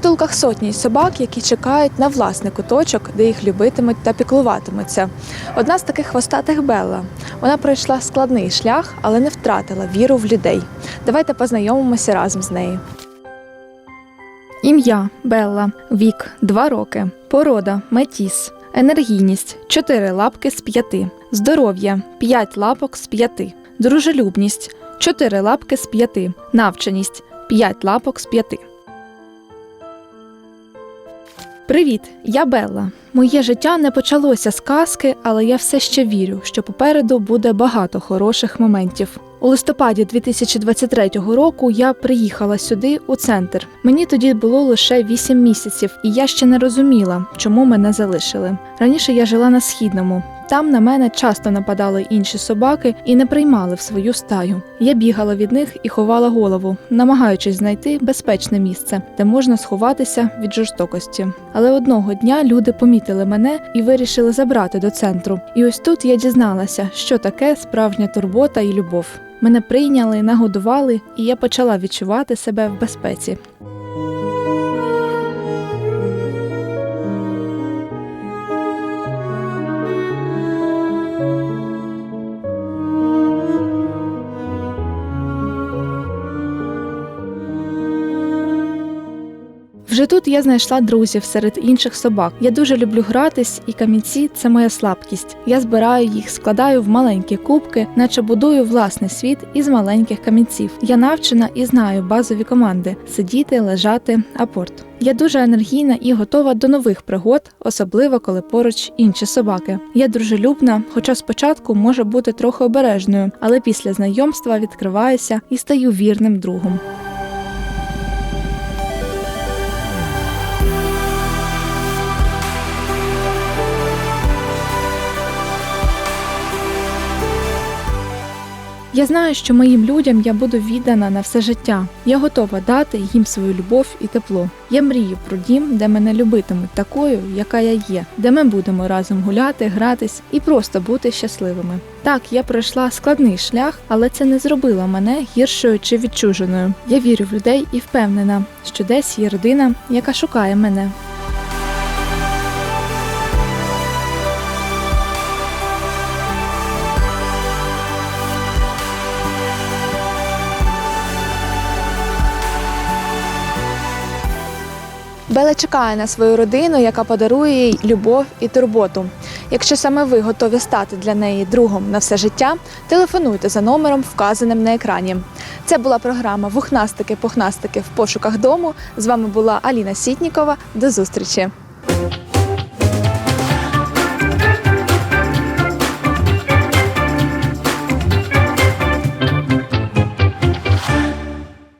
підрахунках сотні собак, які чекають на власний куточок, де їх любитимуть та піклуватимуться. Одна з таких хвостатих Белла. Вона пройшла складний шлях, але не втратила віру в людей. Давайте познайомимося разом з нею. Ім'я Белла, вік 2 роки, порода метіс, енергійність 4 лапки з 5, здоров'я 5 лапок з 5, дружелюбність 4 лапки з 5, навченість 5 лапок з 5. Привіт, я Белла. Моє життя не почалося з казки, але я все ще вірю, що попереду буде багато хороших моментів. У листопаді 2023 року я приїхала сюди у центр. Мені тоді було лише 8 місяців, і я ще не розуміла, чому мене залишили. Раніше я жила на східному. Там на мене часто нападали інші собаки і не приймали в свою стаю. Я бігала від них і ховала голову, намагаючись знайти безпечне місце, де можна сховатися від жорстокості. Але одного дня люди помітили мене і вирішили забрати до центру. І ось тут я дізналася, що таке справжня турбота і любов. Мене прийняли, нагодували, і я почала відчувати себе в безпеці. Вже тут я знайшла друзів серед інших собак. Я дуже люблю гратись, і камінці це моя слабкість. Я збираю їх, складаю в маленькі кубки, наче будую власний світ із маленьких камінців. Я навчена і знаю базові команди: сидіти, лежати, апорт. Я дуже енергійна і готова до нових пригод, особливо коли поруч інші собаки. Я дружелюбна, хоча спочатку може бути трохи обережною, але після знайомства відкриваюся і стаю вірним другом. Я знаю, що моїм людям я буду віддана на все життя. Я готова дати їм свою любов і тепло. Я мрію про дім, де мене любитимуть такою, яка я є, де ми будемо разом гуляти, гратись і просто бути щасливими. Так, я пройшла складний шлях, але це не зробило мене гіршою чи відчуженою. Я вірю в людей і впевнена, що десь є родина, яка шукає мене. Бела чекає на свою родину, яка подарує їй любов і турботу. Якщо саме ви готові стати для неї другом на все життя, телефонуйте за номером, вказаним на екрані. Це була програма Вухнастики-пухнастики в пошуках дому. З вами була Аліна Сітнікова. До зустрічі!